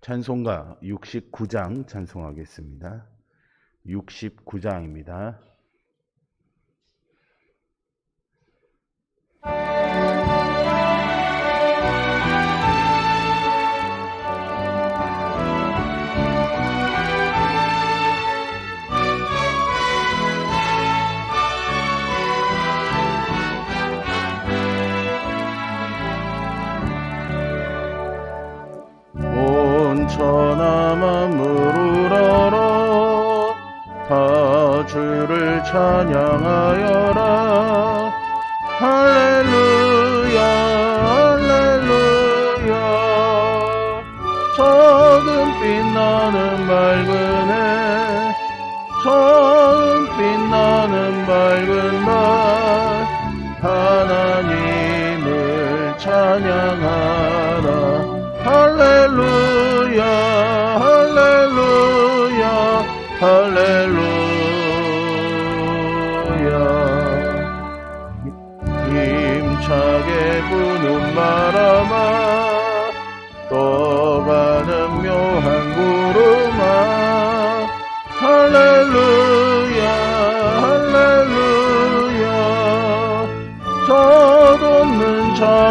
찬송가 69장 찬송하겠습니다. 69장입니다. 만물을 알아 다 주를 찬양하여라. 할렐루야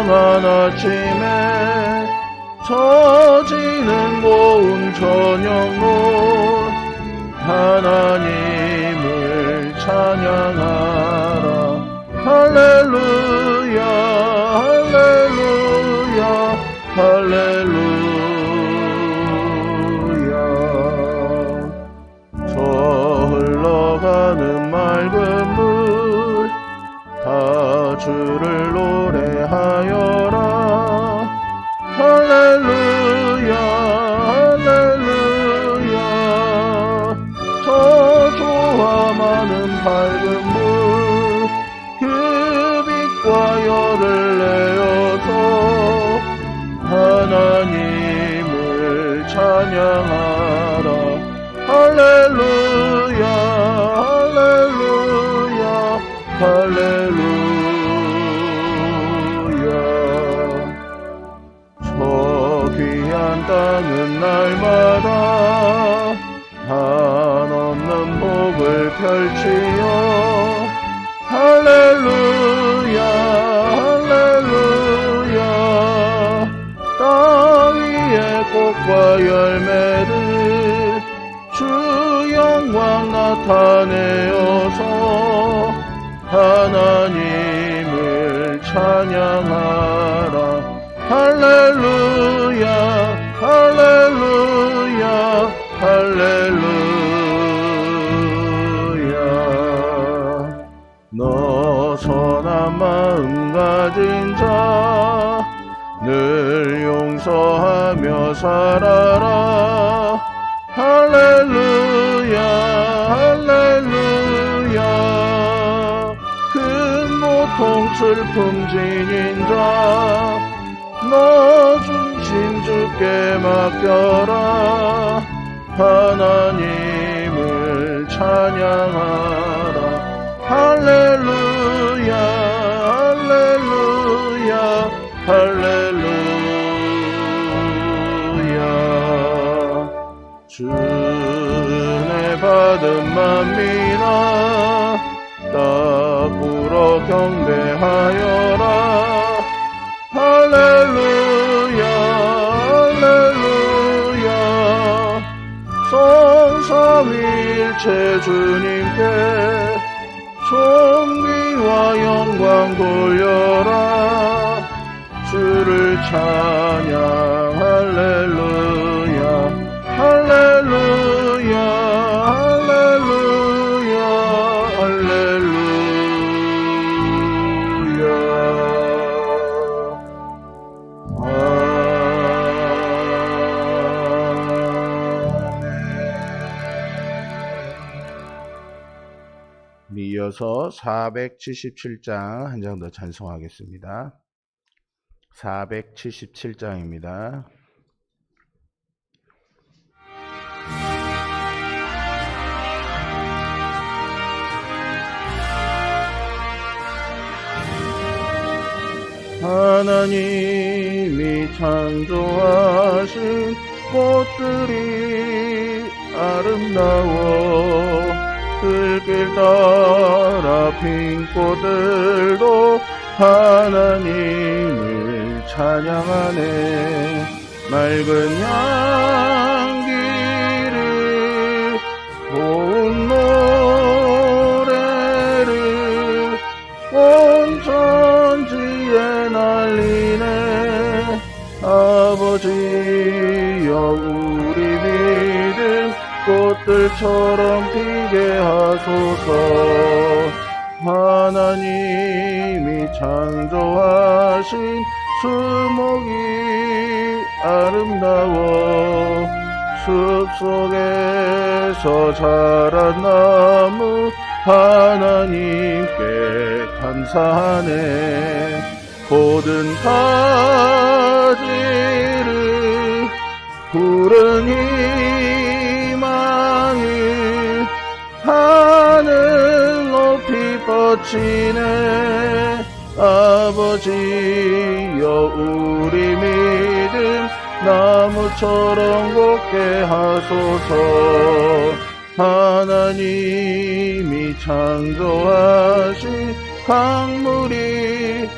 장한 아침에 처지는 고운 저녁물 하나님을 찬양하라 할렐 많 나타내어서 하나님을 찬양하라. 할렐루야 할렐루야 할렐루야. 너 선한 마음 가진 자 늘 용서하며 살아라. 할렐루야 통 슬픔 지닌 자너 중심 주께 맡겨라. 하나님을 찬양하라. 할렐루야 할렐루야 할렐루야. 주 은혜 받은 만민아 따 꾸러 경배하여라. 할렐루야 할렐루야. 소 일체 주님께 존귀와 영광 돌려라. 주를 찬양 이어서 477장 한 장 더 찬송하겠습니다. 477장입니다. 하나님이 창조하신 꽃들이 아름다워 들길 따라 핀 꽃들도 하나님을 찬양하네. 맑은 향 꽃들처럼 피게 하소서. 하나님이 창조하신 수목이 아름다워. 숲 속에서 자란 나무 하나님께 감사하네. 모든 가지를 푸른 희망을 하늘 높이 뻗치네. 아버지여 우리 믿음 나무처럼 곱게 하소서. 하나님이 창조하신 강물이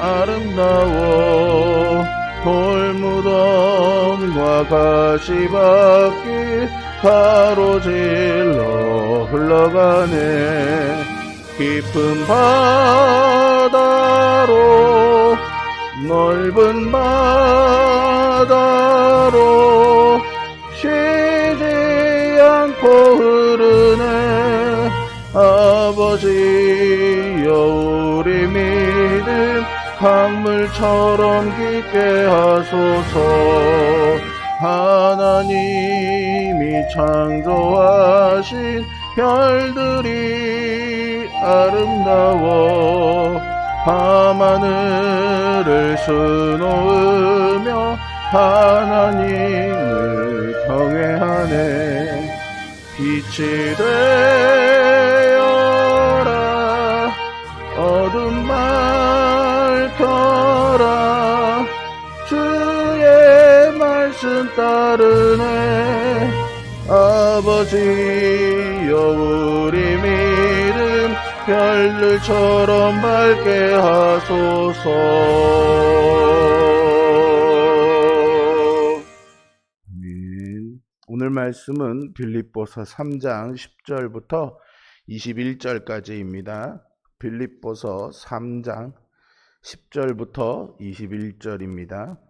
아름다워 돌무덤과 가시밭길 가로질러 흘러가네. 깊은 바다로 넓은 바다로 쉬지 않고 흐르네. 아버지여 우리 믿음 강물처럼 깊게 하소서 하나님이 창조하신 별들이 아름다워 밤하늘을 수놓으며 하나님을 경외하네. 빛이 되어라. 어둠 밝혀라 말씀 따르네 아버지여 우리 믿음 별들처럼 밝게 하소서. 오늘 말씀은 빌립보서 3장 10절부터 21절까지입니다. 빌립보서 3장 10절부터 21절입니다.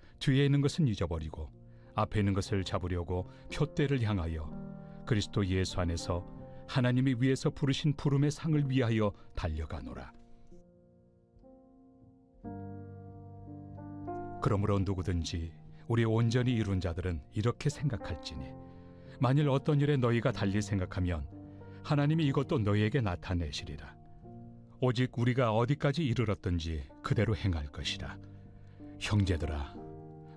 뒤에 있는 것은 잊어버리고 앞에 있는 것을 잡으려고 표대를 향하여 그리스도 예수 안에서 하나님이 위에서 부르신 부름의 상을 위하여 달려가노라. 그러므로 누구든지 우리 온전히 이룬 자들은 이렇게 생각할지니 만일 어떤 일에 너희가 달리 생각하면 하나님이 이것도 너희에게 나타내시리라. 오직 우리가 어디까지 이르렀든지 그대로 행할 것이라. 형제들아,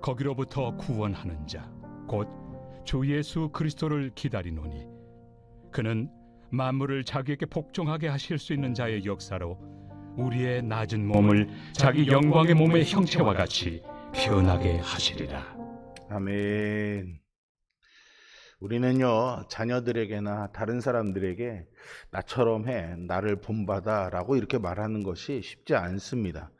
거기로부터 구원하는 자, 곧 주 예수 그리스도를 기다리노니 그는 만물을 자기에게 복종하게 하실 수 있는 자의 역사로 우리의 낮은 몸을 자기 영광의 몸의 형체와 같이 변하게 하시리라. 아멘. 우리는요, 자녀들에게나 다른 사람들에게 나처럼 해, 나를 본받아 라고 이렇게 말하는 것이 쉽지 않습니다.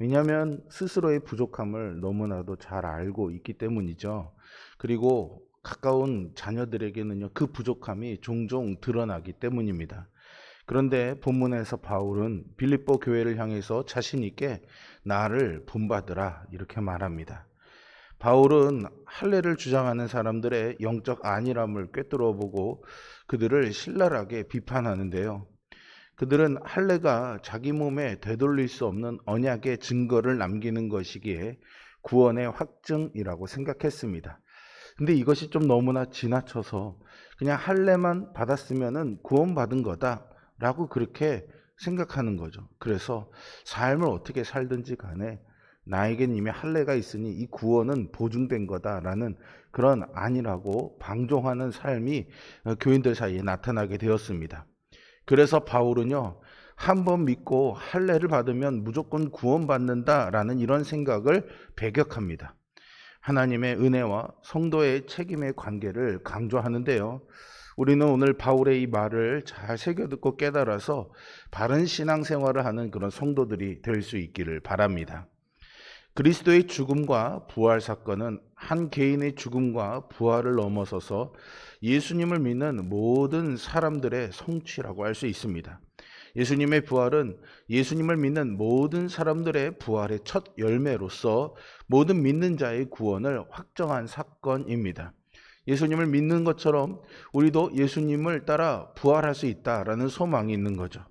왜냐하면 스스로의 부족함을 너무나도 잘 알고 있기 때문이죠. 그리고 가까운 자녀들에게는요, 그 부족함이 종종 드러나기 때문입니다. 그런데 본문에서 바울은 빌립보 교회를 향해서 자신 있게 나를 본받으라 이렇게 말합니다. 바울은 할례를 주장하는 사람들의 영적 안일함을 꿰뚫어 보고 그들을 신랄하게 비판하는데요. 그들은 할례가 자기 몸에 되돌릴 수 없는 언약의 증거를 남기는 것이기에 구원의 확증이라고 생각했습니다. 근데 이것이 좀 너무나 지나쳐서 그냥 할례만 받았으면은 구원받은 거다라고 그렇게 생각하는 거죠. 그래서 삶을 어떻게 살든지 간에 나에겐 이미 할례가 있으니 이 구원은 보증된 거다라는 그런 아니라고 방종하는 삶이 어, 교인들 사이에 나타나게 되었습니다. 그래서 바울은요, 한 번 믿고 할례를 받으면 무조건 구원받는다라는 이런 생각을 배격합니다. 하나님의 은혜와 성도의 책임의 관계를 강조하는데요. 우리는 오늘 바울의 이 말을 잘 새겨 듣고 깨달아서 바른 신앙생활을 하는 그런 성도들이 될 수 있기를 바랍니다. 그리스도의 죽음과 부활 사건은 한 개인의 죽음과 부활을 넘어서서 예수님을 믿는 모든 사람들의 성취라고 할 수 있습니다. 예수님의 부활은 예수님을 믿는 모든 사람들의 부활의 첫 열매로서 모든 믿는 자의 구원을 확정한 사건입니다. 예수님을 믿는 것처럼 우리도 예수님을 따라 부활할 수 있다라는 소망이 있는 거죠.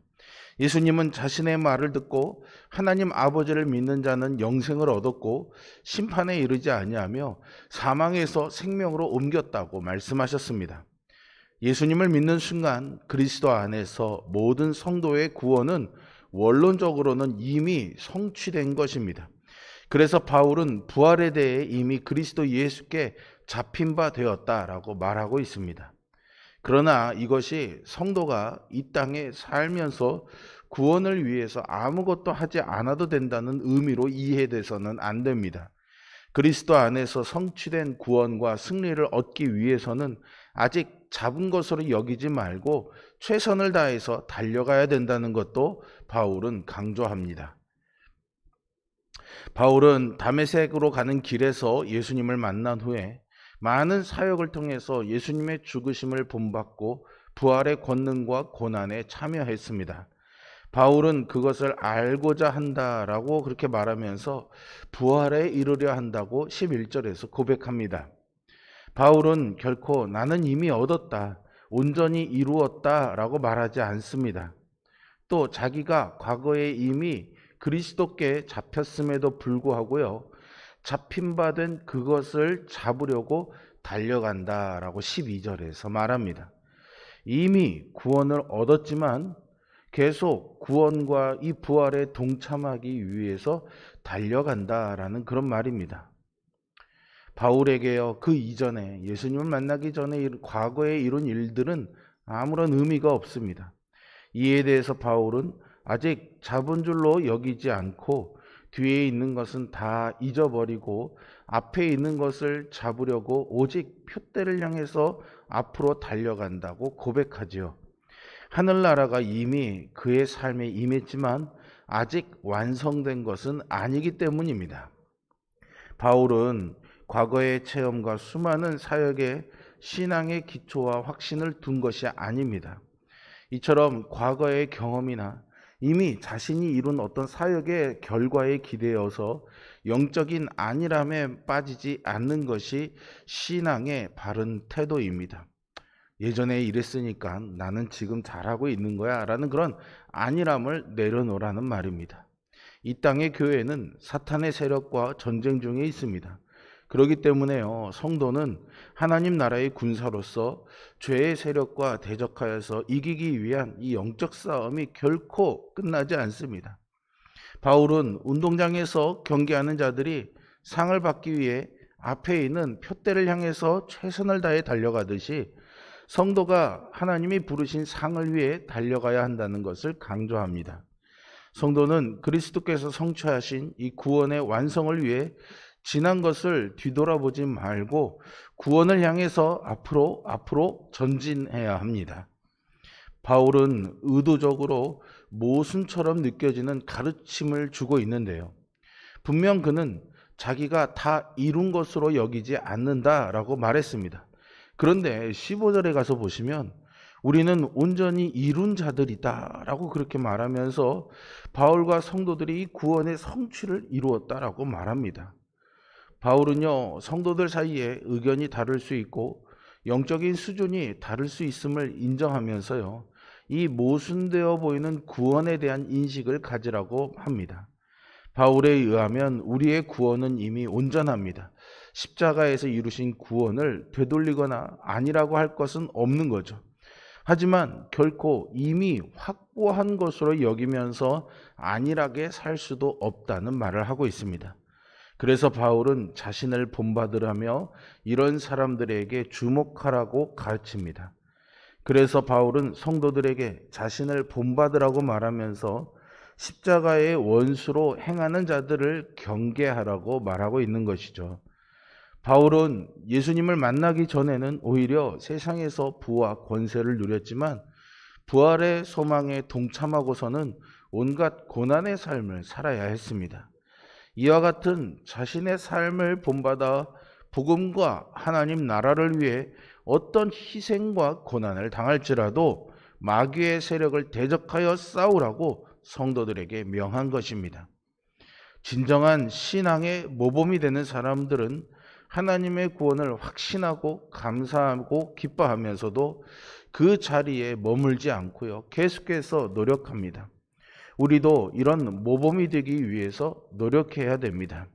예수님은 자신의 말을 듣고 하나님 아버지를 믿는 자는 영생을 얻었고 심판에 이르지 아니하며 사망에서 생명으로 옮겼다고 말씀하셨습니다. 예수님을 믿는 순간 그리스도 안에서 모든 성도의 구원은 원론적으로는 이미 성취된 것입니다. 그래서 바울은 부활에 대해 이미 그리스도 예수께 잡힌 바 되었다라고 말하고 있습니다. 그러나 이것이 성도가 이 땅에 살면서 구원을 위해서 아무것도 하지 않아도 된다는 의미로 이해돼서는 안 됩니다. 그리스도 안에서 성취된 구원과 승리를 얻기 위해서는 아직 잡은 것으로 여기지 말고 최선을 다해서 달려가야 된다는 것도 바울은 강조합니다. 바울은 다메섹으로 가는 길에서 예수님을 만난 후에 많은 사역을 통해서 예수님의 죽으심을 본받고 부활의 권능과 고난에 참여했습니다. 바울은 그것을 알고자 한다라고 그렇게 말하면서 부활에 이르려 한다고 11절에서 고백합니다. 바울은 결코 나는 이미 얻었다, 온전히 이루었다라고 말하지 않습니다. 또 자기가 과거에 이미 그리스도께 잡혔음에도 불구하고요. 잡힌 바 된 그것을 잡으려고 달려간다라고 12절에서 말합니다. 이미 구원을 얻었지만 계속 구원과 이 부활에 동참하기 위해서 달려간다라는 그런 말입니다. 바울에게요, 그 이전에 예수님을 만나기 전에 과거에 이룬 일들은 아무런 의미가 없습니다. 이에 대해서 바울은 아직 잡은 줄로 여기지 않고 뒤에 있는 것은 다 잊어버리고 앞에 있는 것을 잡으려고 오직 표대를 향해서 앞으로 달려간다고 고백하지요. 하늘나라가 이미 그의 삶에 임했지만 아직 완성된 것은 아니기 때문입니다. 바울은 과거의 체험과 수많은 사역에 신앙의 기초와 확신을 둔 것이 아닙니다. 이처럼 과거의 경험이나 이미 자신이 이룬 어떤 사역의 결과에 기대어서 영적인 안일함에 빠지지 않는 것이 신앙의 바른 태도입니다. 예전에 이랬으니까 나는 지금 잘하고 있는 거야 라는 그런 안일함을 내려놓으라는 말입니다. 이 땅의 교회는 사탄의 세력과 전쟁 중에 있습니다. 그렇기 때문에요, 성도는 하나님 나라의 군사로서 죄의 세력과 대적하여서 이기기 위한 이 영적 싸움이 결코 끝나지 않습니다. 바울은 운동장에서 경기하는 자들이 상을 받기 위해 앞에 있는 표대를 향해서 최선을 다해 달려가듯이 성도가 하나님이 부르신 상을 위해 달려가야 한다는 것을 강조합니다. 성도는 그리스도께서 성취하신 이 구원의 완성을 위해 지난 것을 뒤돌아보지 말고 구원을 향해서 앞으로 앞으로 전진해야 합니다. 바울은 의도적으로 모순처럼 느껴지는 가르침을 주고 있는데요. 분명 그는 자기가 다 이룬 것으로 여기지 않는다라고 말했습니다. 그런데 15절에 가서 보시면 우리는 온전히 이룬 자들이다라고 그렇게 말하면서 바울과 성도들이 구원의 성취를 이루었다라고 말합니다. 바울은요, 성도들 사이에 의견이 다를 수 있고 영적인 수준이 다를 수 있음을 인정하면서요, 이 모순되어 보이는 구원에 대한 인식을 가지라고 합니다. 바울에 의하면 우리의 구원은 이미 온전합니다. 십자가에서 이루신 구원을 되돌리거나 아니라고 할 것은 없는 거죠. 하지만 결코 이미 확보한 것으로 여기면서 안일하게 살 수도 없다는 말을 하고 있습니다. 그래서 바울은 자신을 본받으라며 이런 사람들에게 주목하라고 가르칩니다. 그래서 바울은 성도들에게 자신을 본받으라고 말하면서 십자가의 원수로 행하는 자들을 경계하라고 말하고 있는 것이죠. 바울은 예수님을 만나기 전에는 오히려 세상에서 부와 권세를 누렸지만 부활의 소망에 동참하고서는 온갖 고난의 삶을 살아야 했습니다. 이와 같은 자신의 삶을 본받아 복음과 하나님 나라를 위해 어떤 희생과 고난을 당할지라도 마귀의 세력을 대적하여 싸우라고 성도들에게 명한 것입니다. 진정한 신앙의 모범이 되는 사람들은 하나님의 구원을 확신하고 감사하고 기뻐하면서도 그 자리에 머물지 않고요. 계속해서 노력합니다. 우리도 이런 모범이 되기 위해서 노력해야 됩니다.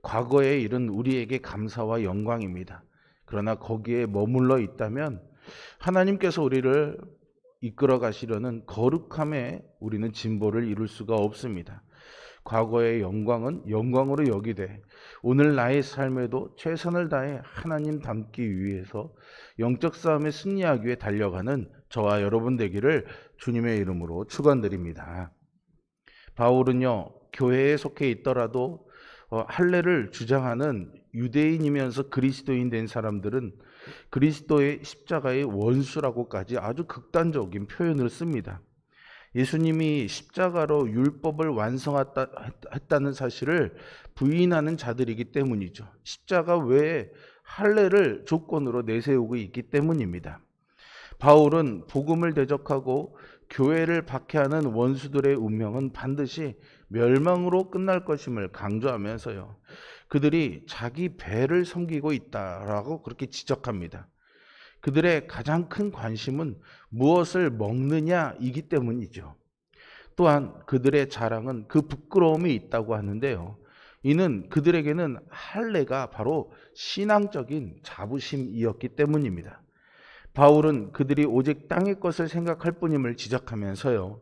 과거의 일은 우리에게 감사와 영광입니다. 그러나 거기에 머물러 있다면 하나님께서 우리를 이끌어 가시려는 거룩함에 우리는 진보를 이룰 수가 없습니다. 과거의 영광은 영광으로 여기되 오늘 나의 삶에도 최선을 다해 하나님 닮기 위해서 영적 싸움에 승리하기 위해 달려가는 저와 여러분 되기를 주님의 이름으로 축원드립니다. 바울은요 교회에 속해 있더라도 어, 할례를 주장하는 유대인이면서 그리스도인 된 사람들은 그리스도의 십자가의 원수라고까지 아주 극단적인 표현을 씁니다. 예수님이 십자가로 율법을 완성했다는 사실을 부인하는 자들이기 때문이죠. 십자가 외에 할례를 조건으로 내세우고 있기 때문입니다. 바울은 복음을 대적하고 교회를 박해하는 원수들의 운명은 반드시 멸망으로 끝날 것임을 강조하면서요. 그들이 자기 배를 섬기고 있다라고 그렇게 지적합니다. 그들의 가장 큰 관심은 무엇을 먹느냐이기 때문이죠. 또한 그들의 자랑은 그 부끄러움이 있다고 하는데요. 이는 그들에게는 할례가 바로 신앙적인 자부심이었기 때문입니다. 바울은 그들이 오직 땅의 것을 생각할 뿐임을 지적하면서요.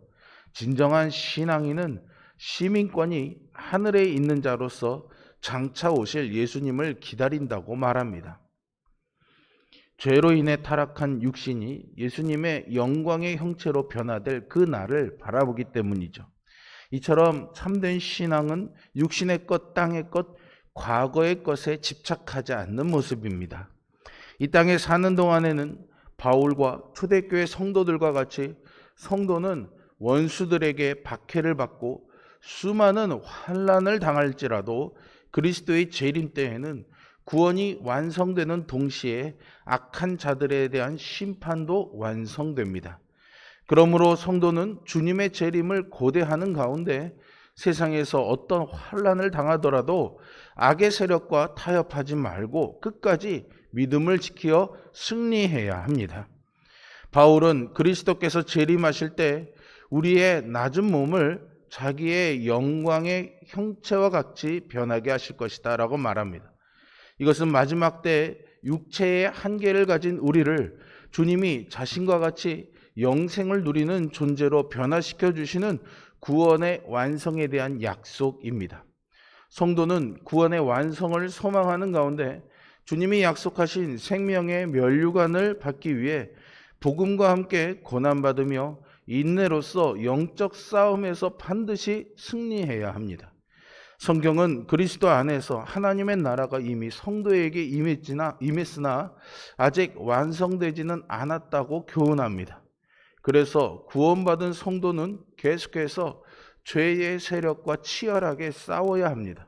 진정한 신앙인은 시민권이 하늘에 있는 자로서 장차 오실 예수님을 기다린다고 말합니다. 죄로 인해 타락한 육신이 예수님의 영광의 형체로 변화될 그 날을 바라보기 때문이죠. 이처럼 참된 신앙은 육신의 것, 땅의 것, 과거의 것에 집착하지 않는 모습입니다. 이 땅에 사는 동안에는 바울과 초대교회 성도들과 같이 성도는 원수들에게 박해를 받고 수많은 환란을 당할지라도 그리스도의 재림 때에는 구원이 완성되는 동시에 악한 자들에 대한 심판도 완성됩니다. 그러므로 성도는 주님의 재림을 고대하는 가운데 세상에서 어떤 환란을 당하더라도 악의 세력과 타협하지 말고 끝까지 믿음을 지켜 승리해야 합니다. 바울은 그리스도께서 재림하실 때 우리의 낮은 몸을 자기의 영광의 형체와 같이 변하게 하실 것이다 라고 말합니다. 이것은 마지막 때 육체의 한계를 가진 우리를 주님이 자신과 같이 영생을 누리는 존재로 변화시켜 주시는 구원의 완성에 대한 약속입니다. 성도는 구원의 완성을 소망하는 가운데 주님이 약속하신 생명의 면류관을 받기 위해 복음과 함께 고난받으며 인내로서 영적 싸움에서 반드시 승리해야 합니다. 성경은 그리스도 안에서 하나님의 나라가 이미 성도에게 임했지나, 임했으나 아직 완성되지는 않았다고 교훈합니다. 그래서 구원받은 성도는 계속해서 죄의 세력과 치열하게 싸워야 합니다.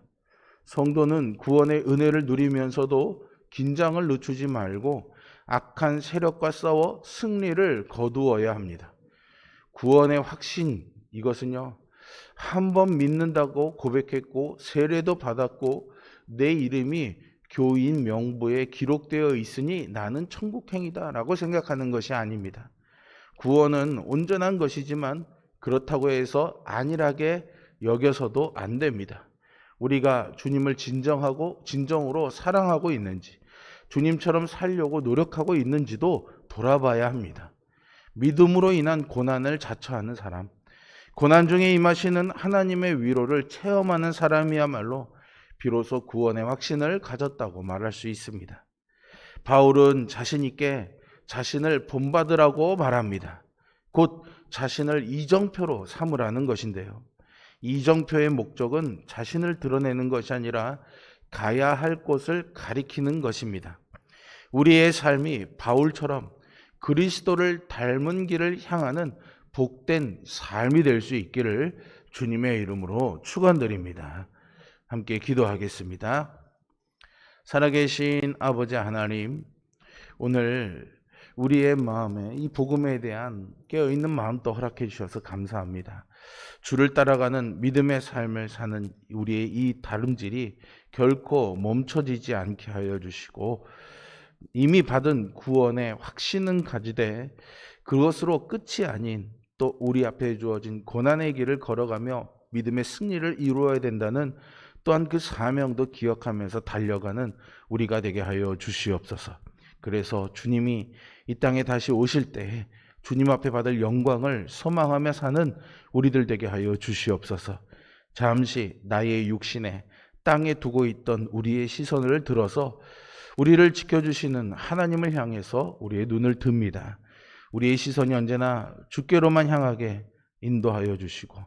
성도는 구원의 은혜를 누리면서도 긴장을 늦추지 말고 악한 세력과 싸워 승리를 거두어야 합니다. 구원의 확신, 이것은요, 한 번 믿는다고 고백했고, 세례도 받았고, 내 이름이 교인 명부에 기록되어 있으니 나는 천국행이다 라고 생각하는 것이 아닙니다. 구원은 온전한 것이지만 그렇다고 해서 안일하게 여겨서도 안 됩니다. 우리가 주님을 진정하고 진정으로 사랑하고 있는지, 주님처럼 살려고 노력하고 있는지도 돌아봐야 합니다. 믿음으로 인한 고난을 자처하는 사람, 고난 중에 임하시는 하나님의 위로를 체험하는 사람이야말로 비로소 구원의 확신을 가졌다고 말할 수 있습니다. 바울은 자신있게 자신을 본받으라고 말합니다. 곧 자신을 이정표로 삼으라는 것인데요. 이정표의 목적은 자신을 드러내는 것이 아니라 가야 할 곳을 가리키는 것입니다. 우리의 삶이 바울처럼 그리스도를 닮은 길을 향하는 복된 삶이 될 수 있기를 주님의 이름으로 축원드립니다. 함께 기도하겠습니다. 살아계신 아버지 하나님, 오늘 우리의 마음에 이 복음에 대한 깨어있는 마음도 허락해 주셔서 감사합니다. 주를 따라가는 믿음의 삶을 사는 우리의 이 다름질이 결코 멈춰지지 않게 하여 주시고 이미 받은 구원의 확신은 가지되 그것으로 끝이 아닌 또 우리 앞에 주어진 고난의 길을 걸어가며 믿음의 승리를 이루어야 된다는 또한 그 사명도 기억하면서 달려가는 우리가 되게 하여 주시옵소서. 그래서 주님이 이 땅에 다시 오실 때 주님 앞에 받을 영광을 소망하며 사는 우리들 되게 하여 주시옵소서. 잠시 나의 육신에 땅에 두고 있던 우리의 시선을 들어서 우리를 지켜주시는 하나님을 향해서 우리의 눈을 듭니다. 우리의 시선이 언제나 주께로만 향하게 인도하여 주시고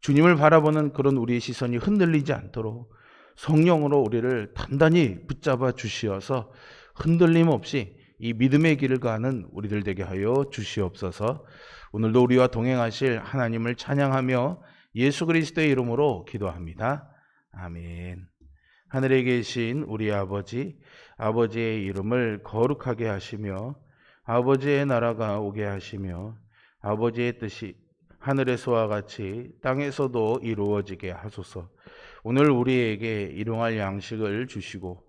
주님을 바라보는 그런 우리의 시선이 흔들리지 않도록 성령으로 우리를 단단히 붙잡아 주시어서 흔들림 없이 이 믿음의 길을 가는 우리들 되게 하여 주시옵소서. 오늘도 우리와 동행하실 하나님을 찬양하며 예수 그리스도의 이름으로 기도합니다. 아멘. 하늘에 계신 우리 아버지, 아버지의 이름을 거룩하게 하시며 아버지의 나라가 오게 하시며 아버지의 뜻이 하늘에서와 같이 땅에서도 이루어지게 하소서. 오늘 우리에게 일용할 양식을 주시고